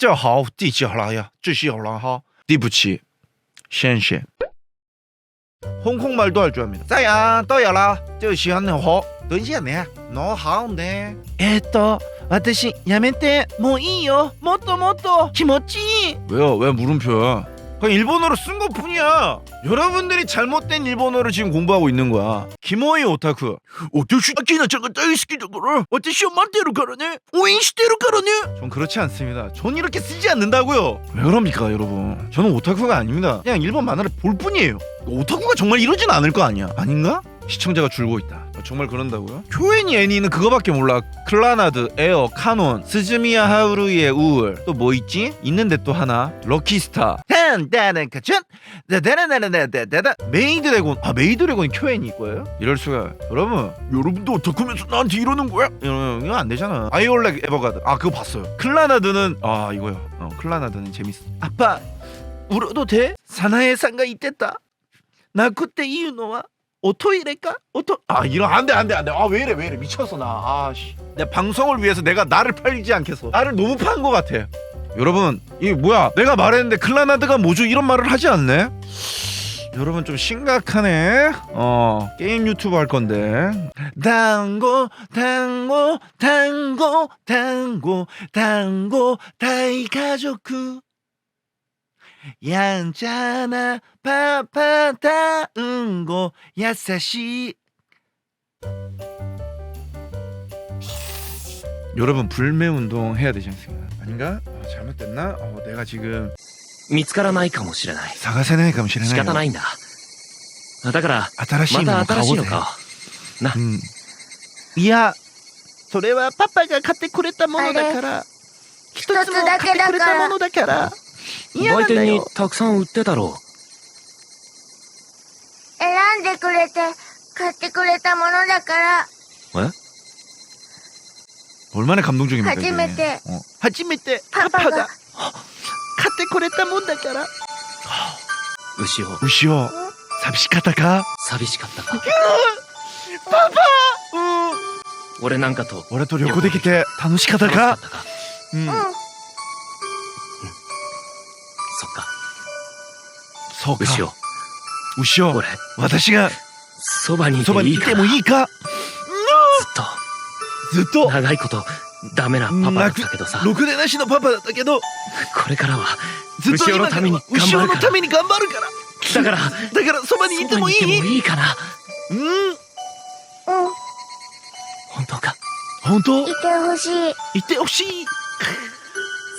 这好第几好了呀？这是好了哈。第不起，谢谢。 홍콩말도 할 줄 압니다. 자야, 또야라. 就喜欢の方。等一下ね。の好ね。えっと、私やめて。もういいよ。もっともっと気持ちいい。 왜요? 왜 물음표야? 그냥 일본어로 쓴 것뿐이야. 여러분들이 잘못된 일본어를 지금 공부하고 있는 거야. 김호이 오타쿠. 오타쿠 아키나 자가 다이스키다거라. 어때시 말대로 가라네. 오인시대로 가라네. 전 그렇지 않습니다. 전 이렇게 쓰지 않는다고요. 왜 그럽니까, 여러분? 저는 오타쿠가 아닙니다. 그냥 일본 만화를 볼 뿐이에요. 오타쿠가 정말 이러진 않을 거 아니야. 아닌가? 시청자가 줄고 있다. 어, 정말 그런다고요? 교엔이 애니는 그거밖에 몰라. 클라나드, 에어, 카논, 스즈미야 하우루의 우울. 또 뭐 있지? 있는데 또 하나. 럭키스타. 한다는 가천. 다다다다다다다. 메이드래곤. 아 메이드래곤이 교엔이 있고요? 이럴 수가. 여러분, 여러분도 오타쿠면서 나한테 이러는 거야? 이러면 이거 안 되잖아. 아이올렉 에버가드. 아 그거 봤어요. 클라나드는 아 이거요. 어, 클라나드는 재밌어. 아빠, 울어도 돼? 사나의 상가 이때다. 나 그때 이유노와 오토이레까? 오토 아 이런 안돼 안돼 안돼 아 왜 이래 왜 이래 미쳤어 나 아씨 내 방송을 위해서 내가 나를 팔지 않겠어 나를 너무 판 것 같아 여러분 이 뭐야? 내가 말했는데 클라나드가 뭐죠 이런 말을 하지 않네? 여러분 좀 심각하네. 어 게임 유튜브 할 건데. 당고 당고 당고 당고 당고 다이 가족 얌차나 파파다 응고 야사시. 여러분 불매 운동 해야 되지 않습니까? 아닌가? 어, 잘못됐나? 어, 내가 지금 見つからないかもしれない。探せないかもしれない仕方ないんだ。だから、新しいもまたの買おうぜ新しいのか。なう、んいやそれはパパが買ってくれたものだから一つも買ってくれたものだから嫌な売店にんだよたくさん売ってたろ選んでくれて買ってくれたものだからう。え 얼마나 감동적입니까? 이게? 初めて 어. 初めてパパがパパが買ってくれたもんだから牛を、牛を寂しかったか寂しかったか。パパうん俺なんかと、俺と旅行できて楽しかったか楽しかったか。うんうんそっか。そうか牛を、牛を俺、私がそばにいてそばにいていいから。もいいかずっと、 ずっと。長いことダメなパパだったけどさ。ろくでなしのパパだったけど。これからはずっとから。のために頑張るから。だからだからそばにいてもいい。いいかなうん。うん本当か？本当？いてほしい。いてほしい。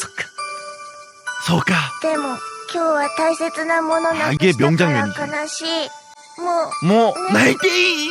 そっか。そうか。でも今日は大切なものなくしから悲しい。もう。もう、泣いていい？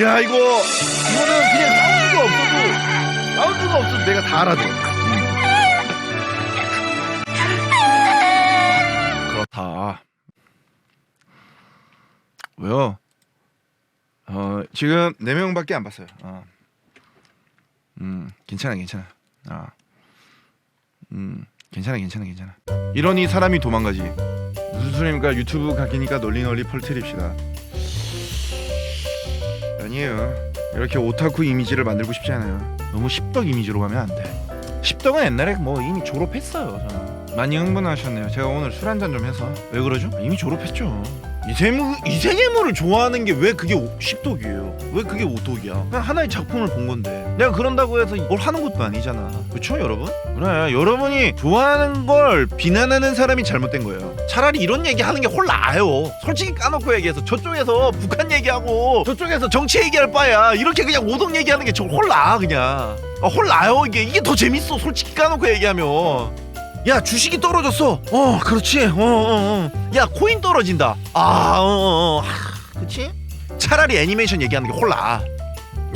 야 이거 이거는 그냥 사운드가 없어도 사운드가 없어도 내가 다 알아줘 그렇다. 왜요? 어 지금 4명밖에 안 봤어요. 어. 음 괜찮아 괜찮아. 아. 음 괜찮아 괜찮아 괜찮아. 이러니 사람이 도망가지. 무슨 소리입니까? 유튜브 각이니까 널리 널리 펄트립시다 아니에요. 이렇게 오타쿠 이미지를 만들고 싶지 않아요. 너무 십덕 이미지로 가면 안 돼. 십덕은 옛날에 뭐 이미 졸업했어요 저는 많이 흥분하셨네요. 제가 오늘 술 한 잔 좀 해서. 왜 그러죠? 이미 졸업했죠. 이세무, 이생애물을 좋아하는 게 왜 그게 오- 십독이에요? 왜 그게 오독이야? 그냥 하나의 작품을 본 건데. 내가 그런다고 해서 뭘 하는 것도 아니잖아. 그쵸 여러분? 그래 여러분이 좋아하는 걸 비난하는 사람이 잘못된 거예요. 차라리 이런 얘기 하는 게홀 나아요. 솔직히 까놓고 얘기해서 저쪽에서 북한 얘기하고 저쪽에서 정치 얘기할 바야. 이렇게 그냥 오독 얘기하는 게저홀 나아 그냥. 아, 홀 나요 이게. 이게 더 재밌어 솔직히 까놓고 얘기하면 야 주식이 떨어졌어. 어 그렇지. 어어어. 어, 어. 야 코인 떨어진다. 아어어 어, 하, 그치? 차라리 애니메이션 얘기하는 게 홀라.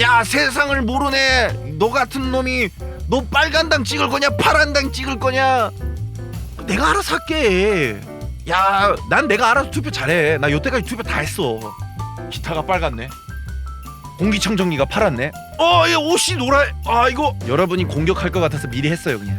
야 세상을 모르네. 너 같은 놈이 너 빨간 당 찍을 거냐 파란 당 찍을 거냐? 내가 알아서 할게. 야 난 내가 알아서 투표 잘해. 나 여태까지 투표 다 했어. 기타가 빨갛네. 공기청정기가 파랗네. 어얘 옷이 노라 아 이거 여러분이 공격할 것 같아서 미리 했어요 그냥